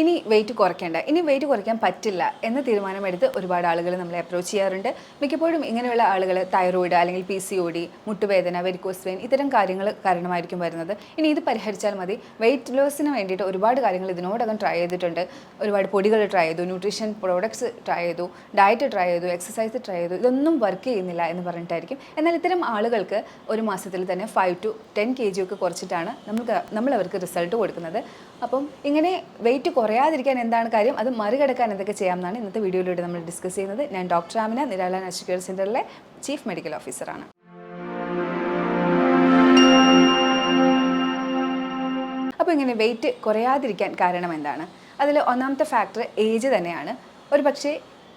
ഇനി വെയിറ്റ് കുറയ്ക്കേണ്ട. ഇനി വെയിറ്റ് കുറയ്ക്കാൻ പറ്റില്ല എന്ന തീരുമാനമെടുത്ത് ഒരുപാട് ആളുകൾ നമ്മളെ അപ്രോച്ച് ചെയ്യാറുണ്ട്. മിക്കപ്പോഴും ഇങ്ങനെയുള്ള ആളുകൾ തൈറോയിഡ് അല്ലെങ്കിൽ പി സി ഒ ഡി മുട്ടുവേദന വെരിക്കോസ് വെയിൻ ഇത്തരം കാര്യങ്ങൾ കാരണമായിരിക്കും വരുന്നത്. ഇനി ഇത് പരിഹരിച്ചാൽ മതി. വെയിറ്റ് ലോസിന് വേണ്ടിയിട്ട് ഒരുപാട് കാര്യങ്ങൾ ഇതിനോടകം ട്രൈ ചെയ്തിട്ടുണ്ട്. ഒരുപാട് പൊടികൾ ട്രൈ ചെയ്തു ന്യൂട്രീഷൻ പ്രോഡക്ട്സ് ട്രൈ ചെയ്തു ഡയറ്റ് ട്രൈ ചെയ്തു എക്സസൈസ് ട്രൈ ചെയ്തു. ഇതൊന്നും വർക്ക് ചെയ്യുന്നില്ല എന്ന് പറഞ്ഞിട്ടായിരിക്കും. എന്നാൽ ഇത്തരം ആളുകൾക്ക് ഒരു മാസത്തിൽ തന്നെ five to ten K G ഒക്കെ കുറച്ചിട്ടാണ് നമുക്ക് നമ്മൾ അവർക്ക് റിസൾട്ട് കൊടുക്കുന്നത്. അപ്പം ഇങ്ങനെ വെയിറ്റ് കുറയാതിരിക്കാൻ എന്താണ് കാര്യം? അത് മറികടക്കാൻ എന്തൊക്കെ ചെയ്യാമെന്നാണ് ഇന്നത്തെ വീഡിയോയിലൂടെ നമ്മൾ ഡിസ്കസ് ചെയ്യുന്നത്. ഞാൻ doctor Amina Nirala national care സെന്ററിലെ ചീഫ് മെഡിക്കൽ ഓഫീസറാണ് അപ്പോൾ ഇങ്ങനെ വെയിറ്റ് കുറയാതിരിക്കാൻ കാരണം എന്താണ്? അതിൽ ഒന്നാമത്തെ ഫാക്ടർ ഏജ് തന്നെയാണ്. ഒരു പക്ഷേ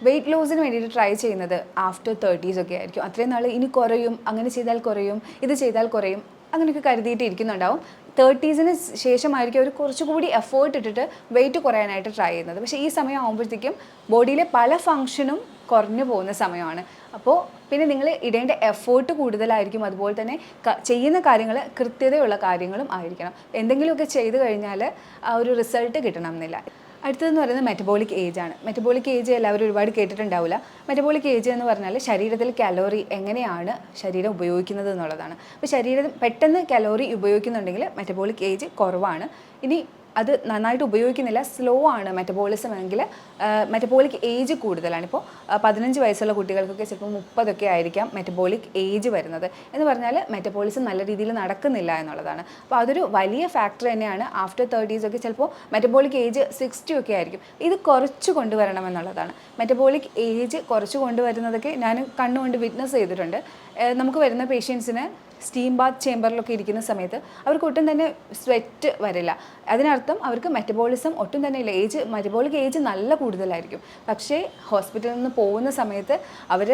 വെയിറ്റ് ലോസിന് വേണ്ടിയിട്ട് ട്രൈ ചെയ്യുന്നത് ആഫ്റ്റർ തേർട്ടീസ് ഒക്കെ ആയിരിക്കും. അത്രയും നാൾ ഇനി കുറയും അങ്ങനെ ചെയ്താൽ കുറയും ഇത് ചെയ്താൽ കുറയും അങ്ങനെയൊക്കെ കരുതിയിട്ട് ഇരിക്കുന്നുണ്ടാവും തേർട്ടീസിന് ശേഷമായിരിക്കും അവർ കുറച്ചുകൂടി എഫേർട്ട് ഇട്ടിട്ട് വെയിറ്റ് കുറയാനായിട്ട് ട്രൈ ചെയ്യുന്നത്. പക്ഷേ ഈ സമയം ആകുമ്പോഴത്തേക്കും ബോഡിയിലെ പല ഫങ്ഷനും കുറഞ്ഞു പോകുന്ന സമയമാണ്. അപ്പോൾ പിന്നെ നിങ്ങൾ ഇടേണ്ട എഫേർട്ട് കൂടുതലായിരിക്കും. അതുപോലെ തന്നെ ചെയ്യുന്ന കാര്യങ്ങൾ കൃത്യതയുള്ള കാര്യങ്ങളും ആയിരിക്കണം. എന്തെങ്കിലുമൊക്കെ ചെയ്തു കഴിഞ്ഞാൽ ആ ഒരു റിസൾട്ട് കിട്ടണം എന്നില്ല. അടുത്തതെന്ന് പറയുന്നത് മെറ്റബോളിക് ഏജ് ആണ്. മെറ്റബോളിക് ഏജ് എല്ലാവരും ഒരുപാട് കേട്ടിട്ടുണ്ടാവില്ല. മെറ്റബോളിക് ഏജ് എന്ന് പറഞ്ഞാൽ ശരീരത്തിൽ കലോറി എങ്ങനെയാണ് ശരീരം ഉപയോഗിക്കുന്നത് എന്നുള്ളതാണ്. അപ്പോൾ ശരീരം പെട്ടെന്ന് കലോറി ഉപയോഗിക്കുന്നുണ്ടെങ്കിൽ മെറ്റബോളിക് ഏജ് കുറവാണ്. ഇനി അത് നന്നായിട്ട് ഉപയോഗിക്കുന്നില്ല. സ്ലോ ആണ് മെറ്റബോളിസം എങ്കിൽ മെറ്റബോളിക് ഏജ് കൂടുതലാണ്. ഇപ്പോൾ പതിനഞ്ച് വയസ്സുള്ള കുട്ടികൾക്കൊക്കെ ചിലപ്പോൾ മുപ്പതൊക്കെ ആയിരിക്കാം മെറ്റബോളിക് ഏജ് വരുന്നത്. എന്ന് പറഞ്ഞാൽ മെറ്റബോളിസം നല്ല രീതിയിൽ നടക്കുന്നില്ല എന്നുള്ളതാണ്. അപ്പോൾ അതൊരു വലിയ ഫാക്ടർ തന്നെയാണ്. ആഫ്റ്റർ തേർട്ടീസ് ഒക്കെ ചിലപ്പോൾ മെറ്റബോളിക് ഏജ് സിക്സ്റ്റി ഒക്കെ ആയിരിക്കും. ഇത് കുറച്ച് കൊണ്ടുവരണം എന്നുള്ളതാണ്. മെറ്റബോളിക് ഏജ് കുറച്ച് കൊണ്ടുവരുന്നതൊക്കെ ഞാൻ കണ്ണുകൊണ്ട് വിറ്റ്നസ് ചെയ്തിട്ടുണ്ട്. നമുക്ക് വരുന്ന പേഷ്യൻസിന് സ്റ്റീം ബാത്ത് ചേമ്പറിലൊക്കെ ഇരിക്കുന്ന സമയത്ത് അവർക്ക് ഒട്ടും തന്നെ സ്വെറ്റ് വരില്ല. അതിനർത്ഥം അവർക്ക് മെറ്റബോളിസം ഒട്ടും തന്നെ ഇല്ല. ഏജ് മെറ്റബോളിക് ഏജ് നല്ല കൂടുതലായിരിക്കും. പക്ഷേ ഹോസ്പിറ്റലിൽ നിന്ന് പോകുന്ന സമയത്ത് അവർ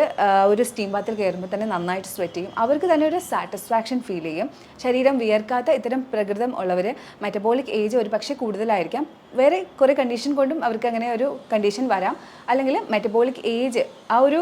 ഒരു സ്റ്റീം ബാത്തിൽ കയറുമ്പോൾ തന്നെ നന്നായിട്ട് സ്വെറ്റ് ചെയ്യും. അവർക്ക് തന്നെ ഒരു സാറ്റിസ്ഫാക്ഷൻ ഫീൽ ചെയ്യും. ശരീരം വിയർക്കാത്ത ഇത്തരം പ്രകൃതം ഉള്ളവർ മെറ്റബോളിക് ഏജ് ഒരു പക്ഷേ കൂടുതലായിരിക്കാം. വേറെ കുറേ കണ്ടീഷൻ കൊണ്ടും അവർക്ക് അങ്ങനെ ഒരു കണ്ടീഷൻ വരാം. അല്ലെങ്കിൽ മെറ്റബോളിക് ഏജ് ആ ഒരു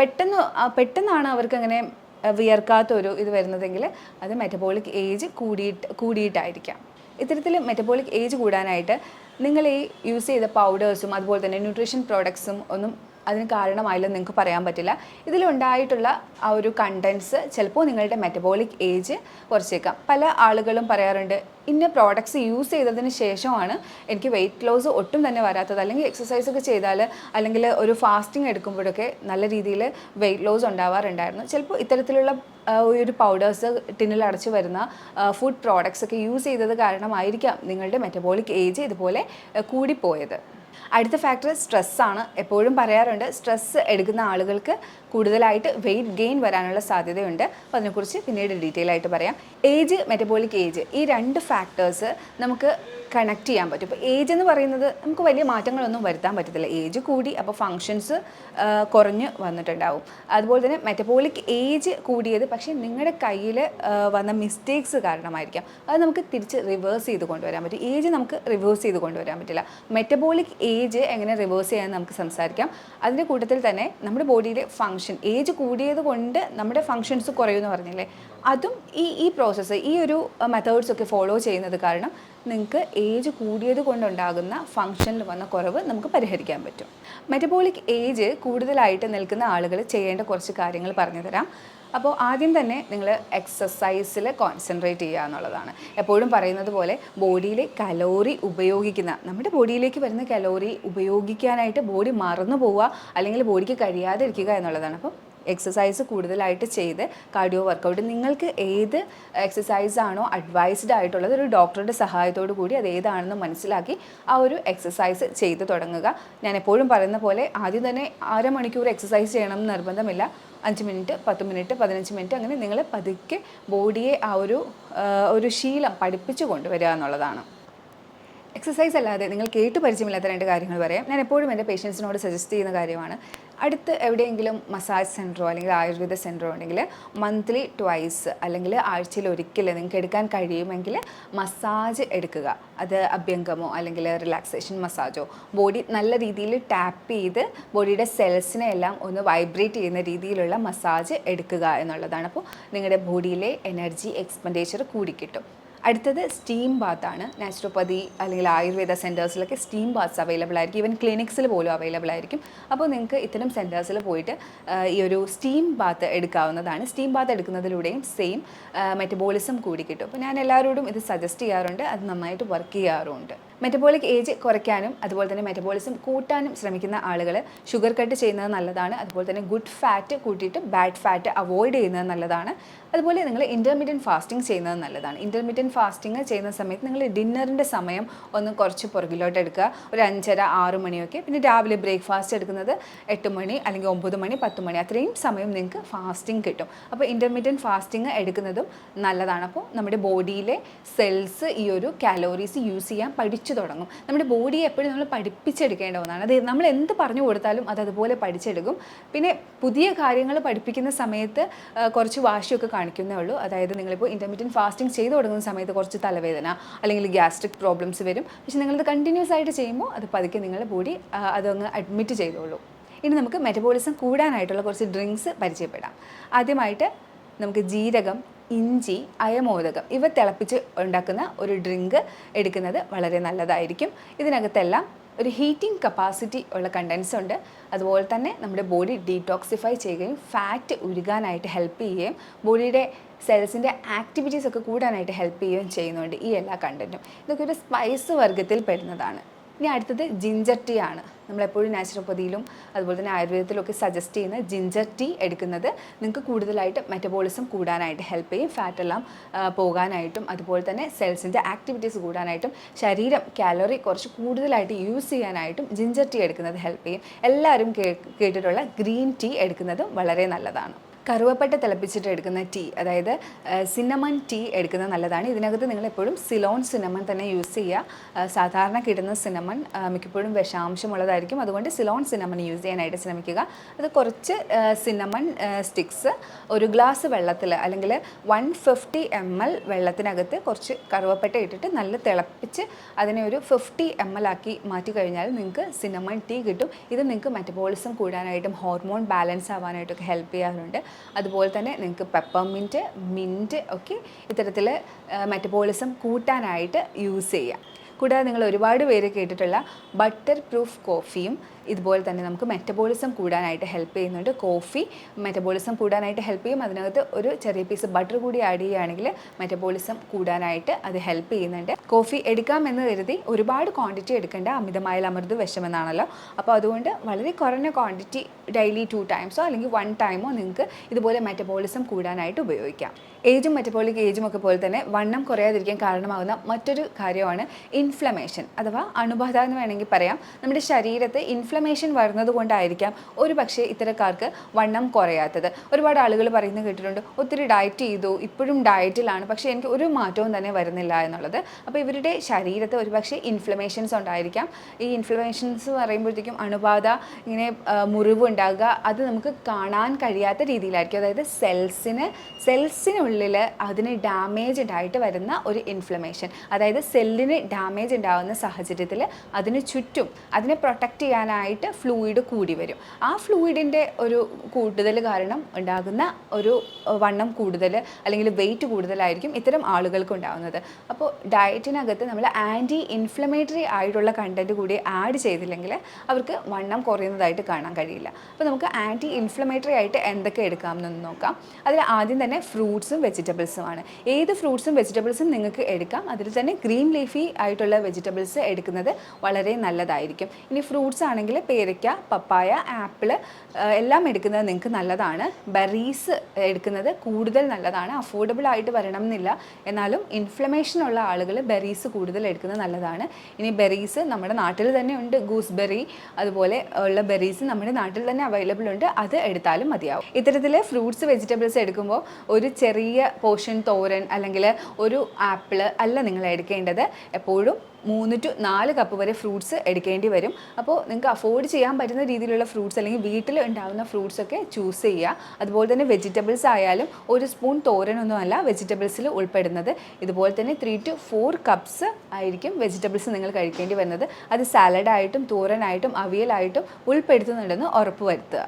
പെട്ടെന്ന് പെട്ടെന്നാണ് അവർക്ക് അങ്ങനെ അഹ് വിയർക്കാത്ത ഇത് വരുന്നതെങ്കിൽ അത് മെറ്റബോളിക് ഏജ് കൂടിയിട്ട് കൂടിയിട്ടായിരിക്കാം. ഇത്തരത്തിൽ മെറ്റബോളിക് ഏജ് കൂടാനായിട്ട് നിങ്ങൾ ഈ യൂസ് ചെയ്ത പൗഡേഴ്സും അതുപോലെ തന്നെ ന്യൂട്രീഷൻ പ്രോഡക്ട്സും ഒന്നും അതിന് കാരണമായില്ലെന്ന് നിങ്ങൾക്ക് പറയാൻ പറ്റില്ല. ഇതിലുണ്ടായിട്ടുള്ള ആ ഒരു കണ്ടൻസ് ചിലപ്പോൾ നിങ്ങളുടെ മെറ്റബോളിക് ഏജ് കുറച്ചേക്കാം. പല ആളുകളും പറയാറുണ്ട് ഇന്ന പ്രോഡക്ട്സ് യൂസ് ചെയ്തതിന് ശേഷമാണ് എനിക്ക് വെയിറ്റ് ലോസ് ഒട്ടും തന്നെ വരാത്തത്. അല്ലെങ്കിൽ എക്സസൈസ് ഒക്കെ ചെയ്താൽ അല്ലെങ്കിൽ ഒരു ഫാസ്റ്റിംഗ് എടുക്കുമ്പോഴൊക്കെ നല്ല രീതിയിൽ വെയിറ്റ് ലോസ് ഉണ്ടാവാറുണ്ടായിരുന്നു. ചിലപ്പോൾ ഇത്തരത്തിലുള്ള ഒരു പൗഡേഴ്സ് ടിന്നിൽ അടച്ചു വരുന്ന ഫുഡ് പ്രോഡക്ട്സ് ഒക്കെ യൂസ് ചെയ്തത് കാരണമായിരിക്കാം നിങ്ങളുടെ മെറ്റബോളിക് ഏജ് ഇതുപോലെ കൂടിപ്പോയത്. അടുത്ത ഫാക്ടർ സ്ട്രെസ്സാണ് എപ്പോഴും പറയാറുണ്ട് സ്ട്രെസ് എടുക്കുന്ന ആളുകൾക്ക് കൂടുതലായിട്ട് വെയിറ്റ് ഗെയിൻ വരാനുള്ള സാധ്യതയുണ്ട്. അപ്പോൾ അതിനെക്കുറിച്ച് പിന്നീട് ഡീറ്റെയിൽ ആയിട്ട് പറയാം. ഏജ് മെറ്റബോളിക് ഏജ് ഈ രണ്ട് ഫാക്ടേഴ്സ് നമുക്ക് കണക്ട് ചെയ്യാൻ പറ്റും. ഇപ്പോൾ ഏജ് എന്ന് പറയുന്നത് നമുക്ക് വലിയ മാറ്റങ്ങളൊന്നും വരുത്താൻ പറ്റത്തില്ല. ഏജ് കൂടി അപ്പോൾ ഫങ്ഷൻസ് കുറഞ്ഞ് വന്നിട്ടുണ്ടാവും. അതുപോലെ തന്നെ മെറ്റബോളിക് ഏജ് കൂടിയത് പക്ഷേ നിങ്ങളുടെ കയ്യിൽ വന്ന മിസ്റ്റേക്സ് കാരണമായിരിക്കാം. അത് നമുക്ക് തിരിച്ച് റിവേഴ്സ് ചെയ്ത് കൊണ്ടുവരാൻ പറ്റും. ഏജ് നമുക്ക് റിവേഴ്സ് ചെയ്ത് കൊണ്ടുവരാൻ പറ്റില്ല. മെറ്റബോളിക് ഏജ് എങ്ങനെ റിവേഴ്സ് ചെയ്യാൻ നമുക്ക് സംസാരിക്കാം. അതിന്റെ കൂട്ടത്തിൽ തന്നെ നമ്മുടെ ബോഡിയിലെ ഫങ്ഷൻ ഏജ് കൂടിയത് കൊണ്ട് നമ്മുടെ ഫങ്ഷൻസ് കുറയുമെന്ന് പറഞ്ഞില്ലേ? അതും ഈ ഈ പ്രോസസ്സ് ഈ ഒരു മെത്തേഡ്സ് ഒക്കെ ഫോളോ ചെയ്യുന്നത് കാരണം നിങ്ങൾക്ക് ഏജ് കൂടിയത് കൊണ്ടുണ്ടാകുന്ന ഫങ്ഷനിൽ വന്ന കുറവ് നമുക്ക് പരിഹരിക്കാൻ പറ്റും. മെറ്റബോളിക് ഏജ് കൂടുതലായിട്ട് നിൽക്കുന്ന ആളുകൾ ചെയ്യേണ്ട കുറച്ച് കാര്യങ്ങൾ പറഞ്ഞു തരാം. അപ്പോൾ ആദ്യം തന്നെ നിങ്ങൾ എക്സസൈസിൽ കോൺസെൻട്രേറ്റ് ചെയ്യുക എന്നുള്ളതാണ്. എപ്പോഴും പറയുന്നത് പോലെ ബോഡിയിലെ കലോറി ഉപയോഗിക്കുന്ന നമ്മുടെ ബോഡിയിലേക്ക് വരുന്ന കലോറി ഉപയോഗിക്കാനായിട്ട് ബോഡി മറന്നു പോവുക അല്ലെങ്കിൽ ബോഡിക്ക് കഴിയാതെ ഇരിക്കുക എന്നുള്ളതാണ്. അപ്പം എക്സസൈസ് കൂടുതലായിട്ട് ചെയ്ത് കാർഡിയോ വർക്കൗട്ട് നിങ്ങൾക്ക് ഏത് എക്സസൈസ് ആണോ അഡ്വൈസ്ഡ് ആയിട്ടുള്ളത് ഒരു ഡോക്ടറുടെ സഹായത്തോടു കൂടി അത് ഏതാണെന്ന് മനസ്സിലാക്കി ആ ഒരു എക്സസൈസ് ചെയ്ത് തുടങ്ങുക. ഞാൻ എപ്പോഴും പറയുന്ന പോലെ ആദ്യം തന്നെ അരമണിക്കൂർ എക്സസൈസ് ചെയ്യണം എന്ന് നിർബന്ധമില്ല. അഞ്ച് മിനിറ്റ് പത്ത് മിനിറ്റ് പതിനഞ്ച് മിനിറ്റ് അങ്ങനെ നിങ്ങൾ പതുക്കെ ബോഡിയെ ആ ഒരു ഒരു ശീലം പഠിപ്പിച്ചു കൊണ്ടുവരിക എന്നുള്ളതാണ്. എക്സസൈസ് അല്ലാതെ നിങ്ങൾ കേട്ട് പരിചയമില്ലാത്ത രണ്ട് കാര്യങ്ങൾ പറയാം. ഞാൻ എപ്പോഴും എന്റെ പേഷ്യൻസിനോട് സജസ്റ്റ് ചെയ്യുന്ന കാര്യമാണ്. അടുത്ത് എവിടെയെങ്കിലും മസാജ് സെന്ററോ അല്ലെങ്കിൽ ആയുർവേദ സെന്ററോ ഉണ്ടെങ്കിൽ മന്ത്ലി ട്വൈസ് അല്ലെങ്കിൽ ആഴ്ചയിൽ ഒരിക്കൽ നിങ്ങൾക്ക് എടുക്കാൻ കഴിയുമെങ്കിൽ മസാജ് എടുക്കുക. അത് അഭ്യംഗമോ അല്ലെങ്കിൽ റിലാക്സേഷൻ മസാജോ ബോഡി നല്ല രീതിയിൽ ടാപ്പ് ചെയ്ത് ബോഡിയുടെ സെൽസിനെ എല്ലാം ഒന്ന് വൈബ്രേറ്റ് ചെയ്യുന്ന രീതിയിലുള്ള മസാജ് എടുക്കുക എന്നുള്ളതാണ്. അപ്പോൾ നിങ്ങളുടെ ബോഡിയിലെ എനർജി എക്സ്പെൻഡിച്ചർ കൂടിക്കിട്ടും അടുത്തത് സ്റ്റീം ബാത്ത് ആണ്. നാച്ചുറോപ്പതി അല്ലെങ്കിൽ ആയുർവേദ സെന്റേഴ്സിലൊക്കെ സ്റ്റീം ബാത്ത്സ് അവൈലബിൾ ആയിരിക്കും. ഈവൻ ക്ലിനിക്സിൽ പോലും അവൈലബിൾ ആയിരിക്കും. അപ്പോൾ നിങ്ങൾക്ക് ഇത്തരം സെന്റേഴ്സിൽ പോയിട്ട് ഈ ഒരു സ്റ്റീം ബാത്ത് എടുക്കാവുന്നതാണ്. സ്റ്റീം ബാത്ത് എടുക്കുന്നതിലൂടെയും സെയിം മെറ്റബോളിസം കൂടി കിട്ടും. അപ്പോൾ ഞാൻ എല്ലാവരോടും ഇത് സജസ്റ്റ് ചെയ്യാറുണ്ട്. അത് നന്നായിട്ട് വർക്ക് ചെയ്യാറുമുണ്ട്. മെറ്റബോളിക് ഏജ് കുറയ്ക്കാനും അതുപോലെ തന്നെ മെറ്റബോളിസം കൂട്ടാനും ശ്രമിക്കുന്ന ആളുകൾ ഷുഗർ കട്ട് ചെയ്യുന്നത് നല്ലതാണ്. അതുപോലെ തന്നെ ഗുഡ് ഫാറ്റ് കൂട്ടിയിട്ട് ബാഡ് ഫാറ്റ് അവോയ്ഡ് ചെയ്യുന്നത് നല്ലതാണ്. അതുപോലെ നിങ്ങൾ ഇന്റർമീഡിയന്റ് ഫാസ്റ്റിംഗ് ചെയ്യുന്നത് നല്ലതാണ്. ഇന്റർമീഡിയന്റ് ഫാസ്റ്റിംഗ് ചെയ്യുന്ന സമയത്ത് നിങ്ങൾ ഡിന്നറിന്റെ സമയം ഒന്ന് കുറച്ച് പുറകിലോട്ട് എടുക്കുക. ഒരു അഞ്ചര ആറ് മണിയൊക്കെ. പിന്നെ രാവിലെ ബ്രേക്ക്ഫാസ്റ്റ് എടുക്കുന്നത് എട്ട് മണി അല്ലെങ്കിൽ ഒമ്പത് മണി പത്ത് മണി. അത്രയും സമയം നിങ്ങൾക്ക് ഫാസ്റ്റിംഗ് കിട്ടും. അപ്പോൾ ഇന്റർമീഡിയന്റ് ഫാസ്റ്റിംഗ് എടുക്കുന്നതും നല്ലതാണ്. അപ്പോൾ നമ്മുടെ ബോഡിയിലെ സെൽസ് ഈ ഒരു കാലോറീസ് യൂസ് ചെയ്യാൻ പഠിച്ചു തുടങ്ങും. നമ്മുടെ ബോഡിയെ എപ്പോഴും നമ്മൾ പഠിപ്പിച്ചെടുക്കേണ്ട ഒന്നാണ്. അത് നമ്മൾ എന്ത് പറഞ്ഞു കൊടുത്താലും അത് അതുപോലെ പഠിച്ചെടുക്കും. പിന്നെ പുതിയ കാര്യങ്ങൾ പഠിപ്പിക്കുന്ന സമയത്ത് കുറച്ച് വാശിയൊക്കെ കാണിക്കുന്നേ ഉള്ളൂ. അതായത് നിങ്ങളിപ്പോൾ ഇന്റർമീഡിയറ്റ് ഫാസ്റ്റിംഗ് ചെയ്ത് തുടങ്ങുന്ന സമയത്ത് കുറച്ച് തലവേദന അല്ലെങ്കിൽ ഗ്യാസ്ട്രിക് പ്രോബ്ലംസ് വരും. പക്ഷെ നിങ്ങളത് കണ്ടിന്യൂസ് ആയിട്ട് ചെയ്യുമ്പോൾ അത് പതുക്കെ നിങ്ങളുടെ ബോഡി അതങ്ങ് അഡ്മിറ്റ് ചെയ്തോളൂ. ഇനി നമുക്ക് മെറ്റബോളിസം കൂടാനായിട്ടുള്ള കുറച്ച് ഡ്രിങ്ക്സ് പരിചയപ്പെടാം. ആദ്യമായിട്ട് നമുക്ക് ജീരകം ഇഞ്ചി അയമോദകം ഇവ തിളപ്പിച്ച് ഉണ്ടാക്കുന്ന ഒരു ഡ്രിങ്ക് എടുക്കുന്നത് വളരെ നല്ലതായിരിക്കും. ഇതിനകത്തെല്ലാം ഒരു ഹീറ്റിംഗ് കപ്പാസിറ്റി ഉള്ള കണ്ടൻസ് ഉണ്ട്. അതുപോലെ തന്നെ നമ്മുടെ ബോഡി ഡീടോക്സിഫൈ ചെയ്യുകയും ഫാറ്റ് ഉരുകാനായിട്ട് ഹെൽപ്പ് ചെയ്യുകയും ബോഡിയുടെ സെൽസിന്റെ ആക്ടിവിറ്റീസ് ഒക്കെ കൂടാനായിട്ട് ഹെൽപ്പ് ചെയ്യുകയും ചെയ്യുന്നുണ്ട് ഈ എല്ലാ കണ്ടന്റും ഇതൊക്കെ ഒരു സ്പൈസ് വർഗത്തിൽ പെടുന്നതാണ്. ഇനി അടുത്തത് ജിഞ്ചർ ടീ ആണ്. നമ്മളെപ്പോഴും നാച്ചുറോപ്പതിയിലും അതുപോലെ തന്നെ ആയുർവേദത്തിലൊക്കെ സജസ്റ്റ് ചെയ്യുന്ന ജിഞ്ചർ ടീ എടുക്കുന്നത്. നിങ്ങൾക്ക് കൂടുതലായിട്ട് മെറ്റബോളിസം കൂടാനായിട്ട് ഹെൽപ്പ് ചെയ്യും ഫാറ്റ് എല്ലാം പോകാനായിട്ടും അതുപോലെ തന്നെ സെൽസിന്റെ ആക്ടിവിറ്റീസ് കൂടാനായിട്ടും ശരീരം കാലറി കുറച്ച് കൂടുതലായിട്ട് യൂസ് ചെയ്യാനായിട്ടും ജിഞ്ചർ ടീ എടുക്കുന്നത് ഹെൽപ്പ് ചെയ്യും. എല്ലാവരും കേട്ടിട്ടുള്ള ഗ്രീൻ ടീ എടുക്കുന്നതും വളരെ നല്ലതാണ്. കറുവപ്പട്ട തിളപ്പിച്ചിട്ട് എടുക്കുന്ന ടീ അതായത് സിന്നമൺ ടീ എടുക്കുന്നത് നല്ലതാണ്. ഇതിനകത്ത് നിങ്ങൾ എപ്പോഴും സിലോൺ സിന്നമൺ തന്നെ യൂസ് ചെയ്യുക. സാധാരണ കിട്ടുന്ന സിന്നമൺ മിക്കപ്പോഴും വിഷാംശമുള്ളതായിരിക്കും. അതുകൊണ്ട് സിലോൺ സിന്നമൺ യൂസ് ചെയ്യാനായിട്ട് ശ്രമിക്കുക. അത് കുറച്ച് സിന്നമൺ സ്റ്റിക്സ് ഒരു ഗ്ലാസ് വെള്ളത്തിൽ അല്ലെങ്കിൽ വൺ ഫിഫ്റ്റി എം എൽ വെള്ളത്തിനകത്ത് കുറച്ച് കറുവപ്പട്ട ഇട്ടിട്ട് നല്ല തിളപ്പിച്ച് അതിനെ ഒരു ഫിഫ്റ്റി എം എൽ ആക്കി മാറ്റി കഴിഞ്ഞാൽ നിങ്ങൾക്ക് സിന്നമൺ ടീ കിട്ടും. ഇത് നിങ്ങൾക്ക് മെറ്റബോളിസം കൂടാനായിട്ടും ഹോർമോൺ ബാലൻസ് ആവാനായിട്ടൊക്കെ ഹെൽപ്പ് ചെയ്യാറുണ്ട്. അതുപോലെ തന്നെ നിങ്ങൾക്ക് പെപ്പർമിന്റ് മിന്റ് ഒക്കെ ഇത്തരത്തിൽ മെറ്റബോളിസം കൂട്ടാനായിട്ട് യൂസ് ചെയ്യാം. കൂടാതെ നിങ്ങൾ ഒരുപാട് പേര് കേട്ടിട്ടുള്ള ബട്ടർ പ്രൂഫ് കോഫിയും ഇതുപോലെ തന്നെ നമുക്ക് മെറ്റബോളിസം കൂടാനായിട്ട് ഹെൽപ്പ് ചെയ്യുന്നുണ്ട്. കോഫി മെറ്റബോളിസം കൂടാനായിട്ട് ഹെൽപ്പ് ചെയ്യും. അതിനകത്ത് ഒരു ചെറിയ പീസ് ബട്ടർ കൂടി ആഡ് ചെയ്യുകയാണെങ്കിൽ മെറ്റബോളിസം കൂടാനായിട്ട് അത് ഹെൽപ്പ് ചെയ്യുന്നുണ്ട്. കോഫി എടുക്കാമെന്ന് കരുതി ഒരുപാട് ക്വാണ്ടിറ്റി എടുക്കേണ്ട അമിതമായ അമൃത് വിഷമെന്നാണല്ലോ. അപ്പോൾ അതുകൊണ്ട് വളരെ കുറഞ്ഞ ക്വാണ്ടിറ്റി ഡെയിലി ടു ടൈംസോ അല്ലെങ്കിൽ വൺ ടൈമോ നിങ്ങൾക്ക് ഇതുപോലെ മെറ്റബോളിസം കൂടാനായിട്ട് ഉപയോഗിക്കാം. ഏജും മെറ്റബോളിക് ഏജും ഒക്കെ പോലെ തന്നെ വണ്ണം കുറയാതിരിക്കാൻ കാരണമാകുന്ന മറ്റൊരു കാര്യമാണ് ഇൻഫ്ലമേഷൻ അഥവാ അണുബാധ എന്ന് വേണമെങ്കിൽ പറയാം. നമ്മുടെ ശരീരത്തെ ശരീരത്ത് ഇൻഫ്ലമേഷൻ വരുന്നത് കൊണ്ടായിരിക്കാം ഒരു പക്ഷേ ഇത്തരക്കാർക്ക് വണ്ണം കുറയാത്തത്. ഒരുപാട് ആളുകൾ പറയുന്നത് കേട്ടിട്ടുണ്ട് ഒത്തിരി ഡയറ്റ് ചെയ്തു ഇപ്പോഴും ഡയറ്റിലാണ് പക്ഷേ എനിക്ക് ഒരു മാറ്റവും തന്നെ വരുന്നില്ല എന്നുള്ളത്. അപ്പോൾ ഇവരുടെ ശരീരത്ത് ഒരു പക്ഷേ ഇൻഫ്ലമേഷൻസ് ഉണ്ടായിരിക്കാം. ഈ ഇൻഫ്ലമേഷൻസ് പറയുമ്പോഴത്തേക്കും അണുബാധ ഇങ്ങനെ മുറിവ് ഉണ്ടാകുക അത് നമുക്ക് കാണാൻ കഴിയാത്ത രീതിയിലായിരിക്കും. അതായത് സെൽസിന് സെൽസിനുള്ളിൽ അതിന് ഡാമേജ് ഉണ്ടായിട്ട് വരുന്ന ഒരു ഇൻഫ്ലമേഷൻ അതായത് സെല്ലിന് ഡാമേജ് ഉണ്ടാകുന്ന സാഹചര്യത്തിൽ അതിന് ചുറ്റും അതിനെ പ്രൊട്ടക്റ്റ് ചെയ്യാനായിട്ട് ഫ്ലൂയിഡ് കൂടി വരും. ആ ഫ്ലൂയിഡിന്റെ ഒരു കൂടുതൽ കാരണം ഉണ്ടാകുന്ന ഒരു വണ്ണം കൂടുതൽ അല്ലെങ്കിൽ വെയിറ്റ് കൂടുതലായിരിക്കും ഇത്തരം ആളുകൾക്ക് ഉണ്ടാകുന്നത് അപ്പോൾ ഡയറ്റിനകത്ത് നമ്മൾ ആന്റി ഇൻഫ്ലമേറ്ററി ആയിട്ടുള്ള കണ്ടന്റ് കൂടി ആഡ് ചെയ്തില്ലെങ്കിൽ അവർക്ക് വണ്ണം കുറയുന്നതായിട്ട് കാണാൻ കഴിയില്ല. അപ്പോൾ നമുക്ക് ആന്റി ഇൻഫ്ലമേറ്ററി ആയിട്ട് എന്തൊക്കെ എടുക്കാമെന്നൊന്ന് നോക്കാം. അതിൽ ആദ്യം തന്നെ ഫ്രൂട്ട്സും വെജിറ്റബിൾസുമാണ്. ഏത് ഫ്രൂട്ട്സും വെജിറ്റബിൾസും നിങ്ങൾക്ക് എടുക്കാം. അതിൽ തന്നെ ഗ്രീൻ ലീഫി ആയിട്ടുള്ള വെജിറ്റബിൾസ് എടുക്കുന്നത് വളരെ നല്ലതായിരിക്കും. ഇനി ഫ്രൂട്ട്സ് ആണെങ്കിൽ പേരയ്ക്ക പപ്പായ ആപ്പിൾ എല്ലാം എടുക്കുന്നത് നിങ്ങൾക്ക് നല്ലതാണ്. ബെറീസ് എടുക്കുന്നത് കൂടുതൽ നല്ലതാണ്. അഫോർഡബിൾ ആയിട്ട് വരണം എന്നില്ല എന്നാലും ഇൻഫ്ലമേഷൻ ഉള്ള ആളുകൾ ബെറീസ് കൂടുതൽ എടുക്കുന്നത് നല്ലതാണ്. ഇനി ബെറീസ് നമ്മുടെ നാട്ടിൽ തന്നെ ഉണ്ട്. ഗൂസ്ബെറി അതുപോലെ ഉള്ള ബെറീസ് നമ്മുടെ നാട്ടിൽ തന്നെ അവൈലബിൾ ഉണ്ട്. അത് എടുത്താലും മതിയാവും. ഇത്തരത്തിൽ ഫ്രൂട്ട്സ് വെജിറ്റബിൾസ് എടുക്കുമ്പോൾ ഒരു ചെറിയ പോർഷൻ തോരൻ അല്ലെങ്കിൽ ഒരു ആപ്പിൾ അല്ല നിങ്ങൾ എടുക്കേണ്ടത്. എപ്പോഴും മൂന്ന് ടു നാല് കപ്പ് വരെ ഫ്രൂട്ട്സ് എടുക്കേണ്ടി വരും. അപ്പോൾ നിങ്ങൾക്ക് അഫോർഡ് ചെയ്യാൻ പറ്റുന്ന രീതിയിലുള്ള ഫ്രൂട്ട്സ് അല്ലെങ്കിൽ വീട്ടിൽ ഉണ്ടാകുന്ന ഫ്രൂട്ട്സ് ഒക്കെ ചൂസ് ചെയ്യുക. അതുപോലെ തന്നെ വെജിറ്റബിൾസ് ആയാലും ഒരു സ്പൂൺ തോരനൊന്നുമല്ല വെജിറ്റബിൾസിൽ ഉൾപ്പെടുന്നത്. ഇതുപോലെ തന്നെ ത്രീ ടു ഫോർ കപ്സ് ആയിരിക്കും വെജിറ്റബിൾസ് നിങ്ങൾ കഴിക്കേണ്ടി വരുന്നത്. അത് സാലഡായിട്ടും തോരനായിട്ടും അവിയലായിട്ടും ഉൾപ്പെടുത്തുന്നുണ്ടെന്ന് ഉറപ്പ് വരുത്തുക.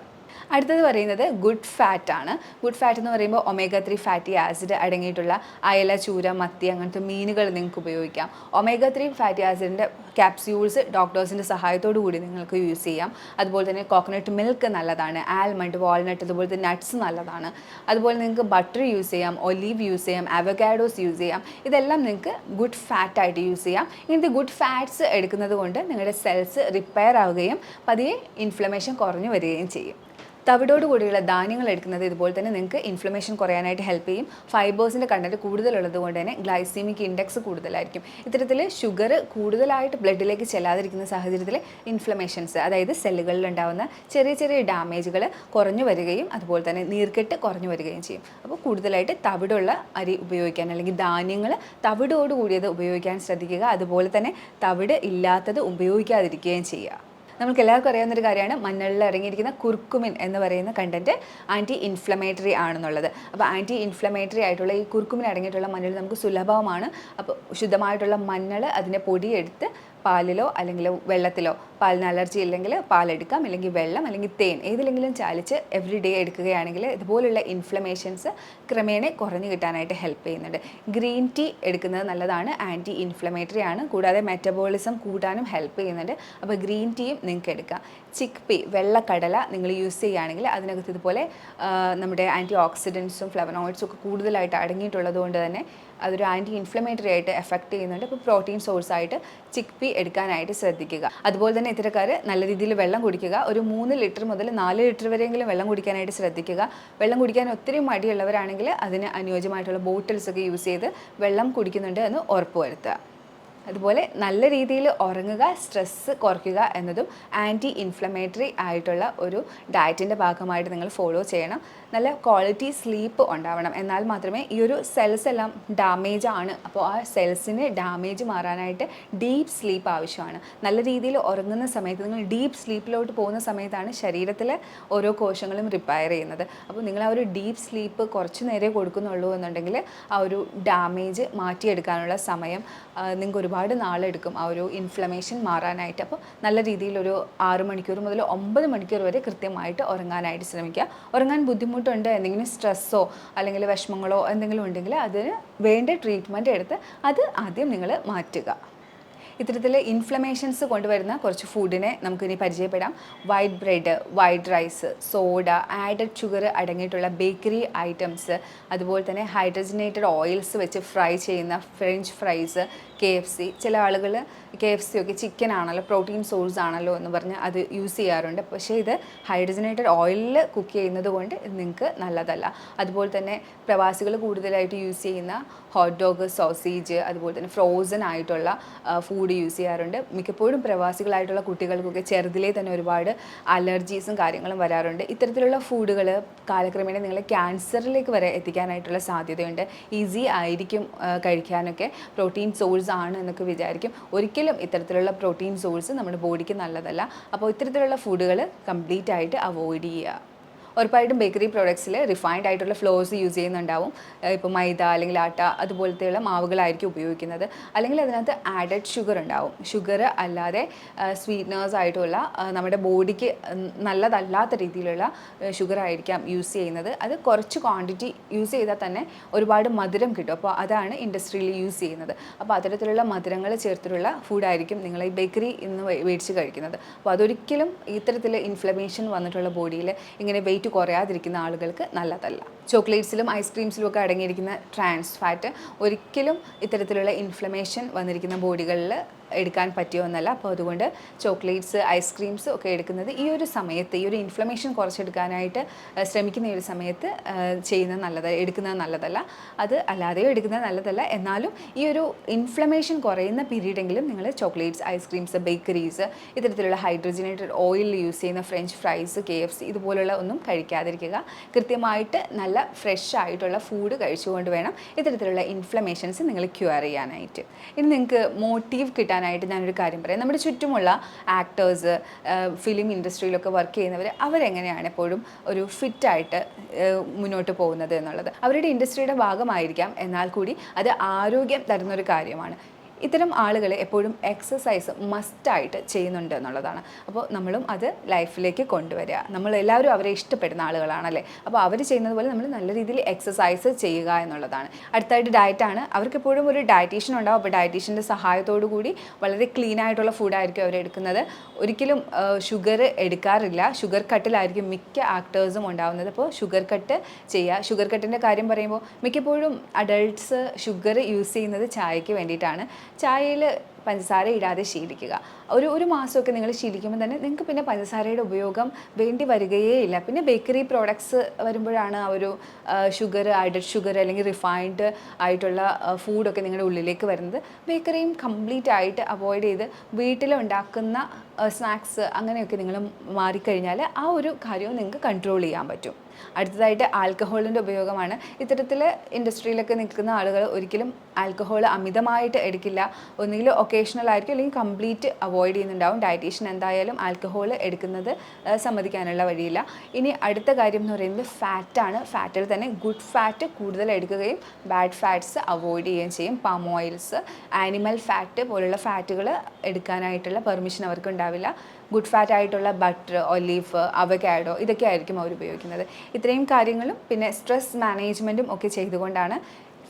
അടുത്തത് പറയുന്നത് ഗുഡ് ഫാറ്റ് ആണ്. ഗുഡ് ഫാറ്റ് എന്ന് പറയുമ്പോൾ ഒമേഗ ത്രീ ഫാറ്റി ആസിഡ് അടങ്ങിയിട്ടുള്ള അയല ചൂര മത്തി അങ്ങനത്തെ മീനുകൾ നിങ്ങൾക്ക് ഉപയോഗിക്കാം. ഒമേഗ ത്രീ ഫാറ്റി ആസിഡിന്റെ ക്യാപ്സ്യൂൾസ് ഡോക്ടേഴ്സിന്റെ സഹായത്തോടു കൂടി നിങ്ങൾക്ക് യൂസ് ചെയ്യാം. അതുപോലെ തന്നെ കോക്കനട്ട് മിൽക്ക് നല്ലതാണ് ആൽമണ്ട് വാൾനട്ട് അതുപോലെ തന്നെ നട്ട്സ് നല്ലതാണ്. അതുപോലെ നിങ്ങൾക്ക് ബട്ടർ യൂസ് ചെയ്യാം ഒലീവ് യൂസ് ചെയ്യാം അവഗാഡോസ് യൂസ് ചെയ്യാം. ഇതെല്ലാം നിങ്ങൾക്ക് ഗുഡ് ഫാറ്റ് ആയിട്ട് യൂസ് ചെയ്യാം. ഇങ്ങനത്തെ ഗുഡ് ഫാറ്റ്സ് എടുക്കുന്നത് കൊണ്ട് നിങ്ങളുടെ സെൽസ് റിപ്പയർ ആവുകയും പതിയെ ഇൻഫ്ലമേഷൻ കുറഞ്ഞു വരികയും ചെയ്യും. തവിടോട് കൂടിയുള്ള ധാന്യങ്ങൾ എടുക്കുന്നത് ഇതുപോലെ തന്നെ നിങ്ങൾക്ക് ഇൻഫ്ലമേഷൻ കുറയാനായിട്ട് ഹെൽപ്പ് ചെയ്യും. ഫൈബേഴ്സിന്റെ കണ്ടന്റ് കൂടുതലുള്ളത് കൊണ്ട് തന്നെ ഗ്ലൈസീമിക് ഇൻഡെക്സ് കൂടുതലായിരിക്കും. ഇത്തരത്തിൽ ഷുഗർ കൂടുതലായിട്ട് ബ്ലഡിലേക്ക് ചെല്ലാതിരിക്കുന്ന സാഹചര്യത്തിൽ ഇൻഫ്ലമേഷൻസ് അതായത് സെല്ലുകളിൽ ഉണ്ടാകുന്ന ചെറിയ ചെറിയ ഡാമേജുകൾ കുറഞ്ഞു വരികയും അതുപോലെ തന്നെ നീർക്കെട്ട് കുറഞ്ഞു വരികയും ചെയ്യും. അപ്പോൾ കൂടുതലായിട്ട് തവിടുള്ള അരി ഉപയോഗിക്കാൻ അല്ലെങ്കിൽ ധാന്യങ്ങൾ തവിടോട് കൂടിയത് ഉപയോഗിക്കാൻ ശ്രദ്ധിക്കുക. അതുപോലെ തന്നെ തവിട് ഇല്ലാത്തത് ഉപയോഗിക്കാതിരിക്കുകയും ചെയ്യുക. നമുക്ക് എല്ലാവർക്കും അറിയാവുന്നൊരു കാര്യമാണ് മഞ്ഞളിൽ ഇറങ്ങിയിരിക്കുന്ന കുർക്കുമിൻ എന്ന് പറയുന്ന കണ്ടന്റ് ആന്റി ഇൻഫ്ലമേറ്ററി ആണെന്നുള്ളത്. അപ്പോൾ ആന്റി ഇൻഫ്ലമേറ്ററി ആയിട്ടുള്ള ഈ കുർക്കുമിൻ അടങ്ങിയിട്ടുള്ള മഞ്ഞൾ നമുക്ക് സുലഭമാണ്. അപ്പോൾ ശുദ്ധമായിട്ടുള്ള മഞ്ഞൾ അതിനെ പൊടിയെടുത്ത് പാലിലോ അല്ലെങ്കിൽ വെള്ളത്തിലോ പാലിന് അലർജി ഇല്ലെങ്കിൽ പാലെടുക്കാം. അല്ലെങ്കിൽ വെള്ളം അല്ലെങ്കിൽ തേൻ ഏതിലെങ്കിലും ചാലിച്ച് എവറി ഡേ എടുക്കുകയാണെങ്കിൽ ഇതുപോലുള്ള ഇൻഫ്ലമേഷൻസ് ക്രമേണ കുറഞ്ഞു കിട്ടാനായിട്ട് ഹെൽപ്പ് ചെയ്യുന്നുണ്ട്. ഗ്രീൻ ടീ എടുക്കുന്നത് നല്ലതാണ്. ആന്റി ഇൻഫ്ലമേറ്ററി ആണ്. കൂടാതെ മെറ്റബോളിസം കൂട്ടാനും ഹെൽപ്പ് ചെയ്യുന്നുണ്ട്. അപ്പോൾ ഗ്രീൻ ടീയും നിങ്ങൾക്ക് എടുക്കാം. ചിക്ക് പി വെള്ളക്കടല നിങ്ങൾ യൂസ് ചെയ്യുകയാണെങ്കിൽ അതിനകത്ത് ഇതുപോലെ നമ്മുടെ ആന്റി ഓക്സിഡൻസും ഫ്ലവനോയിഡ്സും ഒക്കെ കൂടുതലായിട്ട് അടങ്ങിയിട്ടുള്ളത് കൊണ്ട് തന്നെ അതൊരു ആന്റി ഇൻഫ്ലമേറ്ററി ആയിട്ട് എഫക്റ്റ് ചെയ്യുന്നുണ്ട്. അപ്പോൾ പ്രോട്ടീൻ സോഴ്സ് ആയിട്ട് ചിക്ക് പി എടുക്കാനായിട്ട് ശ്രദ്ധിക്കുക. അതുപോലെ തന്നെ ഇത്തരക്കാർ നല്ല രീതിയിൽ വെള്ളം കുടിക്കുക. ഒരു മൂന്ന് ലിറ്റർ മുതൽ നാല് ലിറ്റർ വരെയെങ്കിലും വെള്ളം കുടിക്കാനായിട്ട് ശ്രദ്ധിക്കുക. വെള്ളം കുടിക്കാൻ ഒത്തിരി മടിയുള്ളവരാണെങ്കിൽ അതിന് അനുയോജ്യമായിട്ടുള്ള ബോട്ടിൽസ് ഒക്കെ യൂസ് ചെയ്ത് വെള്ളം കുടിക്കുന്നുണ്ട് എന്ന് ഉറപ്പുവരുത്തുക. അതുപോലെ നല്ല രീതിയിൽ ഉറങ്ങുക സ്ട്രെസ്സ് കുറയ്ക്കുക എന്നതും ആന്റി ഇൻഫ്ലമേറ്ററി ആയിട്ടുള്ള ഒരു ഡയറ്റിന്റെ ഭാഗമായിട്ട് നിങ്ങൾ ഫോളോ ചെയ്യണം. നല്ല ക്വാളിറ്റി സ്ലീപ്പ് ഉണ്ടാവണം. എന്നാൽ മാത്രമേ ഈ ഒരു സെൽസ് എല്ലാം ഡാമേജ് ആണ്. അപ്പോൾ ആ സെൽസിന് ഡാമേജ് മാറാനായിട്ട് ഡീപ്പ് സ്ലീപ്പ് ആവശ്യമാണ്. നല്ല രീതിയിൽ ഉറങ്ങുന്ന സമയത്ത് നിങ്ങൾ ഡീപ്പ് സ്ലീപ്പിലോട്ട് പോകുന്ന സമയത്താണ് ശരീരത്തിലെ ഓരോ കോശങ്ങളും റിപ്പയർ ചെയ്യുന്നത്. അപ്പോൾ നിങ്ങൾ ആ ഒരു ഡീപ്പ് സ്ലീപ്പ് കുറച്ച് നേരെ കൊടുക്കുന്നുള്ളൂ എന്നുണ്ടെങ്കിൽ ആ ഒരു ഡാമേജ് മാറ്റിയെടുക്കാനുള്ള സമയം നിങ്ങൾക്ക് ഒരുപാട് നാളെടുക്കും ആ ഒരു ഇൻഫ്ലമേഷൻ മാറാനായിട്ട്. അപ്പോൾ നല്ല രീതിയിൽ ഒരു ആറ് മണിക്കൂർ മുതൽ ഒമ്പത് മണിക്കൂർ വരെ കൃത്യമായിട്ട് ഉറങ്ങാനായിട്ട് ശ്രമിക്കുക. ഉറങ്ങാൻ ബുദ്ധിമുട്ടുണ്ട്? എന്തെങ്കിലും സ്ട്രെസ്സോ അല്ലെങ്കിൽ വിഷമങ്ങളോ എന്തെങ്കിലും ഉണ്ടെങ്കിൽ അതിന് വേണ്ട ട്രീറ്റ്മെന്റ് എടുത്ത് അത് ആദ്യം നിങ്ങൾ മാറ്റുക. ഇത്തരത്തിൽ ഇൻഫ്ലമേഷൻസ് കൊണ്ടുവരുന്ന കുറച്ച് ഫുഡിനെ നമുക്കിനി പരിചയപ്പെടാം. White bread white rice soda added sugar അടങ്ങിയിട്ടുള്ള ബേക്കറി ഐറ്റംസ് അതുപോലെ തന്നെ ഹൈഡ്രജനേറ്റഡ് ഓയിൽസ് വെച്ച് ഫ്രൈ ചെയ്യുന്ന French fries K F C. ചില ആളുകൾ കെ എഫ് സി ഒക്കെ ചിക്കൻ ആണല്ലോ പ്രോട്ടീൻ സോഴ്സ് ആണല്ലോ എന്ന് പറഞ്ഞ് അത് യൂസ് ചെയ്യാറുണ്ട്. പക്ഷേ ഇത് ഹൈഡ്രജനേറ്റഡ് ഓയിലിൽ കുക്ക് ചെയ്യുന്നത് കൊണ്ട് ഇത് നിങ്ങൾക്ക് നല്ലതല്ല. അതുപോലെ തന്നെ പ്രവാസികൾ കൂടുതലായിട്ട് യൂസ് ചെയ്യുന്ന ഹോട്ട് ഡോഗ് സോസേജ് അതുപോലെ തന്നെ ഫ്രോസൺ ആയിട്ടുള്ള ഫുഡ് യൂസ് ചെയ്യാറുണ്ട്. മിക്കപ്പോഴും പ്രവാസികളായിട്ടുള്ള കുട്ടികൾക്കൊക്കെ ചെറുതിലേ തന്നെ ഒരുപാട് അലർജീസും കാര്യങ്ങളും വരാറുണ്ട്. ഇത്തരത്തിലുള്ള ഫുഡുകൾ കാലക്രമേണ നിങ്ങളെ ക്യാൻസറിലേക്ക് വരെ എത്തിക്കാനായിട്ടുള്ള സാധ്യതയുണ്ട്. ഈസി ആയിരിക്കും കഴിക്കാനൊക്കെ. പ്രോട്ടീൻ സോഴ്സ് ആണ് എന്നൊക്കെ വിചാരിക്കും. ഒരിക്കലും ഇത്തരത്തിലുള്ള പ്രോട്ടീൻ സോഴ്സ് നമ്മുടെ ബോഡിക്ക് നല്ലതല്ല. അപ്പോൾ ഇത്തരത്തിലുള്ള ഫുഡുകൾ കംപ്ലീറ്റ് ആയിട്ട് അവോയ്ഡ് ചെയ്യുക. ഉറപ്പായിട്ടും ബേക്കറി പ്രോഡക്ട്സിൽ റിഫൈൻഡ് ആയിട്ടുള്ള ഫ്ലോർസ് യൂസ് ചെയ്യുന്നുണ്ടാവും. ഇപ്പോൾ മൈദ അല്ലെങ്കിൽ ആട്ട അതുപോലത്തെയുള്ള മാവുകളായിരിക്കും ഉപയോഗിക്കുന്നത്. അല്ലെങ്കിൽ അതിനകത്ത് ആഡഡ് ഷുഗർ ഉണ്ടാവും. ഷുഗർ അല്ലാതെ സ്വീറ്റ്നേഴ്സ് ആയിട്ടുള്ള നമ്മുടെ ബോഡിക്ക് നല്ലതല്ലാത്ത രീതിയിലുള്ള ഷുഗർ ആയിരിക്കാം യൂസ് ചെയ്യുന്നത്. അത് കുറച്ച് ക്വാണ്ടിറ്റി യൂസ് ചെയ്താൽ തന്നെ ഒരുപാട് മധുരം കിട്ടും. അപ്പോൾ അതാണ് ഇൻഡസ്ട്രിയിൽ യൂസ് ചെയ്യുന്നത്. അപ്പോൾ അത്തരത്തിലുള്ള മധുരങ്ങൾ ചേർത്തിട്ടുള്ള ഫുഡായിരിക്കും നിങ്ങൾ ഈ ബേക്കറി ഇന്ന് മേടിച്ച് കഴിക്കുന്നത്. അപ്പോൾ അതൊരിക്കലും ഇത്തരത്തിൽ ഇൻഫ്ലമേഷൻ വന്നിട്ടുള്ള ബോഡിയിൽ ഇങ്ങനെ വെയിറ്റ് കുറയാതിരിക്കുന്ന ആളുകൾക്ക് നല്ലതല്ല. ചോക്ലേറ്റ്സിലും ഐസ്ക്രീംസിലും ഒക്കെ അടങ്ങിയിരിക്കുന്ന ട്രാൻസ് ഫാറ്റ് ഒരിക്കലും ഇത്തരത്തിലുള്ള ഇൻഫ്ലമേഷൻ വന്നിരിക്കുന്ന ബോഡികളിൽ എടുക്കാൻ പറ്റിയ ഒന്നല്ല അപ്പോൾ അതുകൊണ്ട് ചോക്ലേറ്റ്സ് ഐസ്ക്രീംസ് ഒക്കെ എടുക്കുന്നത് ഈ ഒരു സമയത്ത് ഈ ഒരു ഇൻഫ്ലമേഷൻ കുറച്ചെടുക്കാനായിട്ട് ശ്രമിക്കുന്ന ഈ ഒരു സമയത്ത് ചെയ്യുന്നത് നല്ലത് എടുക്കുന്നത് നല്ലതല്ല. അത് അല്ലാതെയോ എടുക്കുന്നത് നല്ലതല്ല. എന്നാലും ഈ ഒരു ഇൻഫ്ലമേഷൻ കുറയുന്ന പീരീഡെങ്കിലും നിങ്ങൾ ചോക്ലേറ്റ്സ് ഐസ്ക്രീംസ് ബേക്കറീസ് ഇത്തരത്തിലുള്ള ഹൈഡ്രജനേറ്റഡ് ഓയിൽ യൂസ് ചെയ്യുന്ന French fries K F C ഇതുപോലുള്ള ഒന്നും കഴിക്കാതിരിക്കുക. കൃത്യമായിട്ട് നല്ല ഫ്രഷ് ആയിട്ടുള്ള ഫുഡ് കഴിച്ചുകൊണ്ട് വേണം ഇത്തരത്തിലുള്ള ഇൻഫ്ലമേഷൻസ് നിങ്ങൾ ക്യൂർ ചെയ്യാനായിട്ട്. ഇനി നിങ്ങൾക്ക് മോട്ടീവ് കിട്ടാനായിട്ട് ഞാനൊരു കാര്യം പറയാം. നമ്മുടെ ചുറ്റുമുള്ള ആക്ടേഴ്സ് ഫിലിം ഇൻഡസ്ട്രിയിലൊക്കെ വർക്ക് ചെയ്യുന്നവർ അവരെങ്ങനെയാണ് എപ്പോഴും ഒരു ഫിറ്റായിട്ട് മുന്നോട്ട് പോകുന്നത് എന്നുള്ളത്? അവരുടെ ഇൻഡസ്ട്രിയുടെ ഭാഗമായിരിക്കാം. എന്നാൽ കൂടി അത് ആരോഗ്യം തരുന്നൊരു കാര്യമാണ്. ഇത്തരം ആളുകൾ എപ്പോഴും എക്സസൈസ് മസ്റ്റായിട്ട് ചെയ്യുന്നുണ്ട് എന്നുള്ളതാണ്. അപ്പോൾ നമ്മളും അത് ലൈഫിലേക്ക് കൊണ്ടുവരിക. നമ്മൾ എല്ലാവരും അവരെ ഇഷ്ടപ്പെടുന്ന ആളുകളാണല്ലേ? അപ്പോൾ അവർ ചെയ്യുന്നത് പോലെ നമ്മൾ നല്ല രീതിയിൽ എക്സസൈസ് ചെയ്യുക എന്നുള്ളതാണ്. അടുത്തായിട്ട് ഡയറ്റാണ് അവർക്ക് എപ്പോഴും ഒരു ഡയറ്റീഷ്യൻ ഉണ്ടാവും. അപ്പോൾ ഡയറ്റീഷ്യന്റെ സഹായത്തോടു കൂടി വളരെ ക്ലീൻ ആയിട്ടുള്ള ഫുഡായിരിക്കും അവർ എടുക്കുന്നത്. ഒരിക്കലും ഷുഗർ എടുക്കാറില്ല. ഷുഗർ കട്ടിലായിരിക്കും മിക്ക ആക്ടേഴ്സും ഉണ്ടാവുന്നത്. അപ്പോൾ ഷുഗർ കട്ട് ചെയ്യുക. ഷുഗർ കട്ടിന്റെ കാര്യം പറയുമ്പോൾ മിക്കപ്പോഴും അഡൾട്ട്സ് ഷുഗർ യൂസ് ചെയ്യുന്നത് ചായയ്ക്ക് വേണ്ടിയിട്ടാണ്. ചായയിൽ പഞ്ചസാര ഇടാതെ ശീലിക്കുക. ഒരു ഒരു മാസമൊക്കെ നിങ്ങൾ ശീലിക്കുമ്പോൾ തന്നെ നിങ്ങൾക്ക് പിന്നെ പഞ്ചസാരയുടെ ഉപയോഗം വേണ്ടി വരികയേ ഇല്ല. പിന്നെ ബേക്കറി പ്രോഡക്ട്സ് വരുമ്പോഴാണ് ആ ഒരു ഷുഗർ ആഡഡ് ഷുഗർ അല്ലെങ്കിൽ റിഫൈൻഡ് ആയിട്ടുള്ള ഫുഡൊക്കെ നിങ്ങളുടെ ഉള്ളിലേക്ക് വരുന്നത്. ബേക്കറിയും കംപ്ലീറ്റ് ആയിട്ട് അവോയ്ഡ് ചെയ്ത് വീട്ടിലുണ്ടാക്കുന്ന സ്നാക്സ് അങ്ങനെയൊക്കെ നിങ്ങൾ മാറിക്കഴിഞ്ഞാൽ ആ ഒരു കാര്യവും നിങ്ങൾക്ക് കൺട്രോൾ ചെയ്യാൻ പറ്റും. അടുത്തതായിട്ട് ആൽക്കഹോളിന്റെ ഉപയോഗമാണ്. ഇത്തരത്തിൽ ഇൻഡസ്ട്രിയിലൊക്കെ നിൽക്കുന്ന ആളുകൾ ഒരിക്കലും ആൽക്കഹോൾ അമിതമായിട്ട് എടുക്കില്ല. ഒന്നുകിൽ ഒക്കേഷണൽ ആയിരിക്കും അല്ലെങ്കിൽ കംപ്ലീറ്റ് അവോയ്ഡ് ചെയ്യുന്നുണ്ടാവും. ഡയറ്റീഷ്യൻ എന്തായാലും ആൽക്കഹോൾ എടുക്കുന്നത് സമ്മതിക്കാനുള്ള വഴിയില്ല. ഇനി അടുത്ത കാര്യം എന്ന് പറയുന്നത് ഫാറ്റാണ് ഫാറ്റിൽ തന്നെ ഗുഡ് ഫാറ്റ് കൂടുതൽ എടുക്കുകയും ബാഡ് ഫാറ്റ്സ് അവോയ്ഡ് ചെയ്യുകയും ചെയ്യും. പാം ഓയിൽസ് ആനിമൽ ഫാറ്റ് പോലുള്ള ഫാറ്റുകൾ എടുക്കാനായിട്ടുള്ള പെർമിഷൻ അവർക്ക് ഉണ്ടാവില്ല. ഗുഡ് ഫാറ്റ് ആയിട്ടുള്ള ബട്ടർ ഒലീഫ് അവക്കാഡോ ഇതൊക്കെ ആയിരിക്കും അവർ ഉപയോഗിക്കുന്നത്. ഇത്രയും കാര്യങ്ങളും പിന്നെ സ്ട്രെസ് മാനേജ്മെന്റും ഒക്കെ ചെയ്തുകൊണ്ടാണ്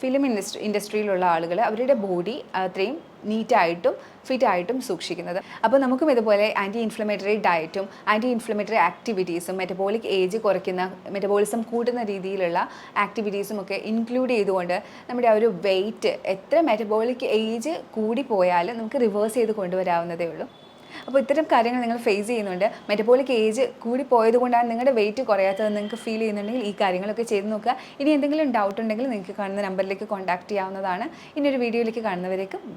ഫിലിം ഇൻഡസ്ട്രി ഇൻഡസ്ട്രിയിലുള്ള ആളുകൾ അവരുടെ ബോഡി അത്രയും നീറ്റായിട്ടും ഫിറ്റായിട്ടും സൂക്ഷിക്കുന്നത്. അപ്പോൾ നമുക്കും ഇതുപോലെ ആന്റി ഇൻഫ്ലമേറ്ററി ഡയറ്റും ആന്റി ഇൻഫ്ലമേറ്ററി ആക്ടിവിറ്റീസും മെറ്റബോളിക് ഏജ് കുറയ്ക്കുന്ന മെറ്റബോളിസം കൂട്ടുന്ന രീതിയിലുള്ള ആക്ടിവിറ്റീസും ഒക്കെ ഇൻക്ലൂഡ് ചെയ്തുകൊണ്ട് നമ്മുടെ ആ ഒരു വെയിറ്റ് എത്ര മെറ്റബോളിക് ഏജ് കൂടിപ്പോയാലും നമുക്ക് റിവേഴ്സ് ചെയ്ത് കൊണ്ടുവരാവുന്നതേ ഉള്ളൂ. അപ്പോൾ ഇത്തരം കാര്യങ്ങൾ നിങ്ങൾ ഫേസ് ചെയ്യുന്നുണ്ട്. മെറ്റബോളിക് ഏജ് കൂടി പോയത് കൊണ്ടാണ് നിങ്ങളുടെ വെയിറ്റ് കുറയാത്തത് നിങ്ങൾക്ക് ഫീൽ ചെയ്യുന്നുണ്ടെങ്കിൽ ഈ കാര്യങ്ങളൊക്കെ ചെയ്ത് നോക്കുക. ഇനി എന്തെങ്കിലും ഡൗട്ട് ഉണ്ടെങ്കിൽ നിങ്ങൾക്ക് കാണുന്ന നമ്പറിലേക്ക് കോൺടാക്ട് ചെയ്യാവുന്നതാണ്. ഇനി ഒരു വീഡിയോയിലേക്ക് കാണുന്നവരേക്കും ബൈ